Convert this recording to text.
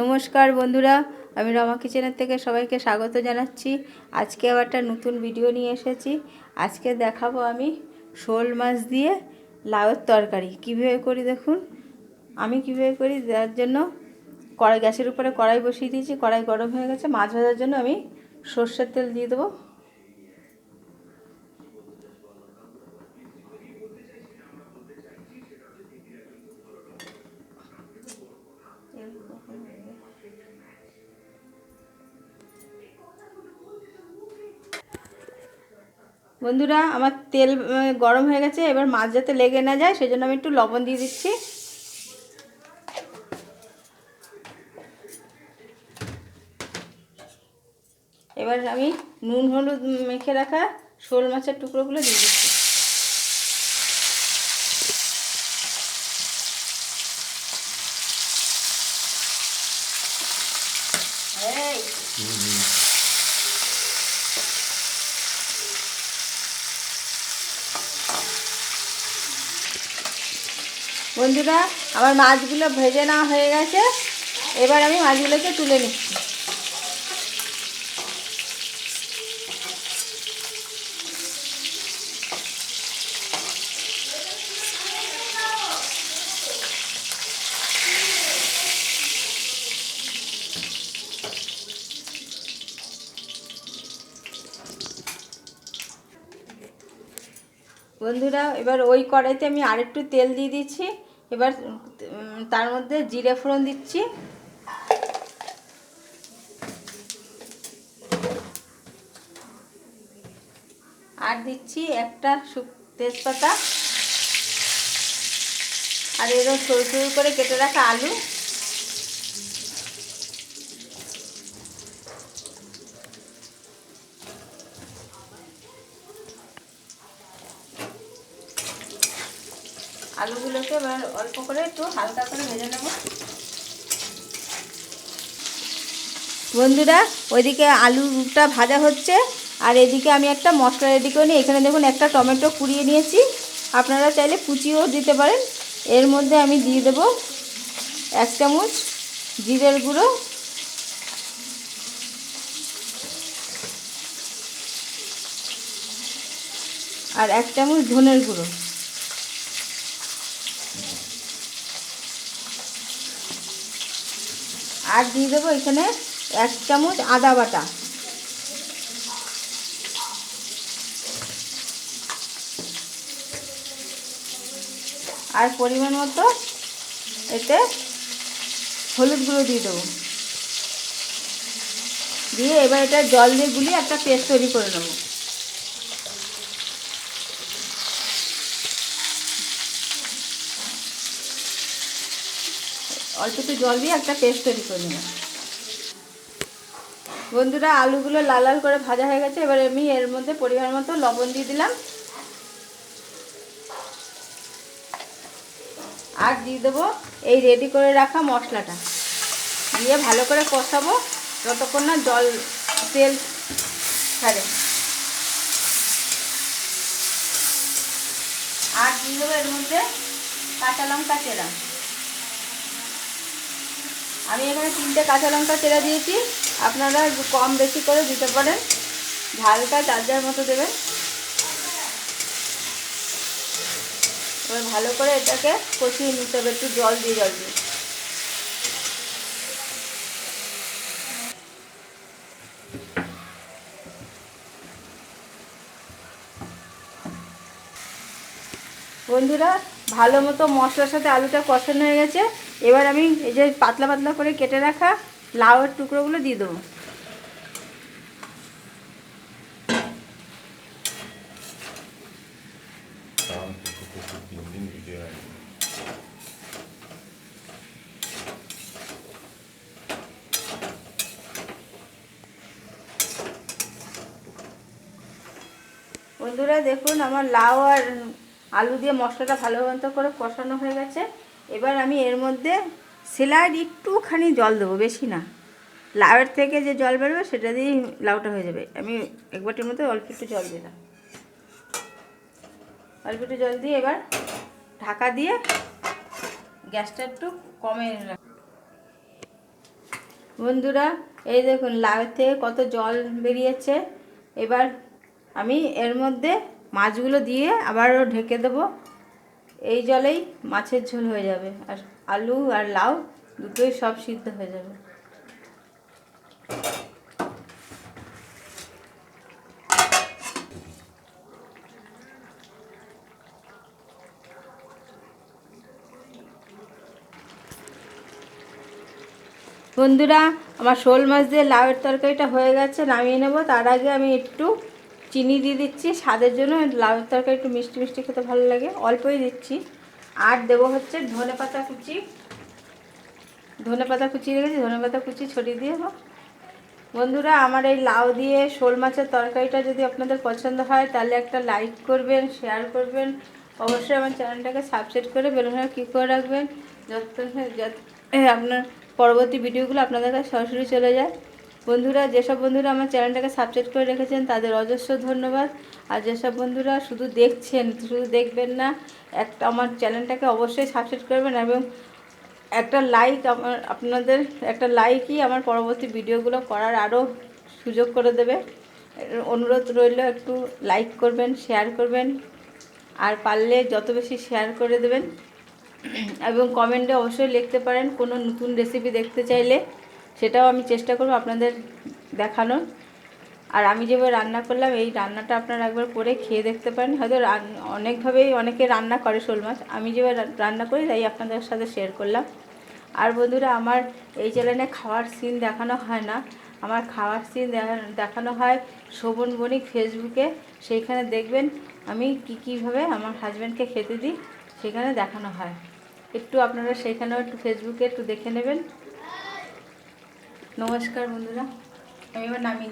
নমস্কার বন্ধুরা, আমি রমা কিচেনের থেকে সবাইকে স্বাগত জানাচ্ছি। আজকে আবার একটা নতুন ভিডিও নিয়ে এসেছি। আজকে দেখাবো আমি শোল মাছ দিয়ে লাউয়ের তরকারি। কীভাবে করি দেখুন? আমি কীভাবে করি? দেওয়ার জন্য কড়াই, গ্যাসের উপরে কড়াই বসিয়ে দিয়েছি। কড়াই গরম হয়ে গেছে। মাছ ভাজার জন্য আমি সর্ষের তেল দিয়ে দেবো। বন্ধুরা, আমার তেল গরম হয়ে গেছে, এবার মাছ যাতে লেগে না যায় সেই আমি একটু লবণ দিয়ে দিচ্ছি। এবার আমি নুন, হলুদ মেখে রাখা শোল মাছের টুকরোগুলো দিয়ে দিচ্ছি। বন্ধুরা, আমার মাছগুলো ভেজে নেওয়া হয়ে গেছে। এবার আমি মাছগুলোকে তুলে নিচ্ছি। বন্ধুরা, এবার ওই কড়াইতে আমি আরেকটু তেল দিয়ে দিচ্ছি। এবার তার মধ্যে জিরে ফোড়ন দিচ্ছি। আর দিচ্ছি একটা তেজপাতা। আর এরকম সরু সরু করে কেটে রাখা আলু। আলুগুলোকে এবার অল্প করে একটু হালকা করে ভেজে নেব। বন্ধুরা, ওইদিকে আলুটা ভাজা হচ্ছে, আর এদিকে আমি একটা মশলা রেডি করে নিই। এখানে দেখুন একটা টমেটো কুড়িয়ে নিয়েছি। আপনারা চাইলে কুচিও দিতে পারেন। এর মধ্যে আমি দিয়ে দেব এক চামচ জিরের গুঁড়ো। আর এক চামচ ধনের গুঁড়ো। আর দিয়ে দেবো এখানে এক চামচ আদা বাটা। আর পরিমাণ মতো এতে হলুদ গুঁড়ো দিয়ে দেবো। দিয়ে এবার এটা জল দিয়ে গুলিয়ে একটা পেস্ট তৈরি করে নেব। অল্প একটু জল দিয়ে একটা পেস্ট তৈরি করে নিলাম বন্ধুরা, আলুগুলো লাল লাল করে ভাজা হয়ে গেছে। এবার আমি এর মধ্যে পরিমাণ মতো লবণ দিয়ে দিলাম। আর দিয়ে দেবো এই রেডি করে রাখা মশলাটা। দিয়ে ভালো করে কষাবো যতক্ষণ না জল, তেল ছাড়ে। আর দিয়ে দেবো এর মধ্যে কাঁচা লঙ্কা চেরা। আমি এখানে তিনটে কাঁচা লঙ্কা চেরা দিয়েছি। আপনারা কম বেশি করে দিতে পারেন। ঝালটা যার যার মতো দেবেন। ভালো করে এটাকে কষিয়ে নিতে হবে। একটু জল দিয়ে জল দিয়ে। বন্ধুরা, ভালো মতো মশলার সাথে আলুটা কষানো হয়ে গেছে। এবার আমি এই যে পাতলা পাতলা করে কেটে রাখা লাউয়ের টুকরোগুলো দিয়ে দেবো। বন্ধুরা দেখুন আমার লাউ আর আলু দিয়ে মশলাটা ভালো মতো করে কষানো হয়ে গেছে। এবার আমি এর মধ্যে সেলাইড একটুখানি জল দেবো, বেশি না। লাউয়ের থেকে যে জল বেরোবে সেটা দিয়েই লাউটা হয়ে যাবে। আমি এক বাটির মধ্যে অল্প একটু জল দিলাম। অল্প একটু জল দিয়ে এবার ঢাকা দিয়ে গ্যাসটা একটু কমে বন্ধুরা, এই দেখুন, লাউয়ের থেকে কত জল বেরিয়েছে। এবার আমি এর মধ্যে মাছগুলো দিয়ে আবারও ঢেকে দেবো। এই জলেই মাছের ঝোল হয়ে যাবে। আর আলু আর লাউ দুটোই সব সিদ্ধ হয়ে যাবে। বন্ধুরা, আমার শোল মাছ দিয়ে লাউয়ের তরকারিটা হয়ে গেছে, নামিয়ে নেব। তার আগে আমি একটু চিনি দিয়ে দিচ্ছি, স্বাদের জন্য লাউয়ের তরকারি একটু মিষ্টি মিষ্টি খেতে ভালো লাগে। অল্পই দিচ্ছি। আর দেবো হচ্ছে ধনে পাতা কুচি। ধনে পাতা কুচি রেখেছি, ধনে পাতা কুচি ছড়িয়ে দিয়ে দেবো। বন্ধুরা, আমার এই লাউ দিয়ে শোল মাছের তরকারিটা যদি আপনাদের পছন্দ হয়, তাহলে একটা লাইক করবেন শেয়ার করবেন। অবশ্যই আমার চ্যানেলটাকে সাবস্ক্রাইব করে বেলুনের কী করে রাখবেন। যত আপনার পরবর্তী ভিডিওগুলো আপনাদের কাছে সরাসরি চলে যায়। বন্ধুরা, যেসব বন্ধুরা আমার চ্যানেলটাকে সাবস্ক্রাইব করে রেখেছেন, তাদের অজস্র ধন্যবাদ। আর যেসব বন্ধুরা শুধু দেখছেন, শুধু দেখবেন না, একটা আমার চ্যানেলটাকে অবশ্যই সাবস্ক্রাইব করবেন এবং একটা লাইক আমার, আপনাদের একটা লাইকই আমার পরবর্তী ভিডিওগুলো করার আরও সুযোগ করে দেবে। অনুরোধ রইল, একটু লাইক করবেন শেয়ার করবেন, আর পারলে যত বেশি শেয়ার করে দেবেন। এবং কমেন্টে অবশ্যই লিখতে পারেন কোনো নতুন রেসিপি দেখতে চাইলে। সেটাও আমি চেষ্টা করব আপনাদের দেখানোর। আর আমি যেভাবে রান্না করলাম, এই রান্নাটা আপনারা একবার করে খেয়ে দেখতে পারেন। হয়তো অনেকভাবেই অনেকে রান্না করে শোল মাছ। আমি যেভাবে রান্না করি, তাই আপনাদের সাথে শেয়ার করলাম। আর বন্ধুরা, আমার এই চ্যানেলে খাওয়ার সিন দেখানো হয় না। আমার খাওয়ার সিন দেখানো হয় শোভন বণিক ফেসবুকে সেইখানে দেখবেন আমি কী, কীভাবে আমার হাজব্যান্ডকে খেতে দিই, সেখানে দেখানো হয়। একটু আপনারা সেখানেও একটু ফেসবুকে একটু দেখে নেবেন। নমস্কার বন্ধুরা আমি এবার নামিয়ে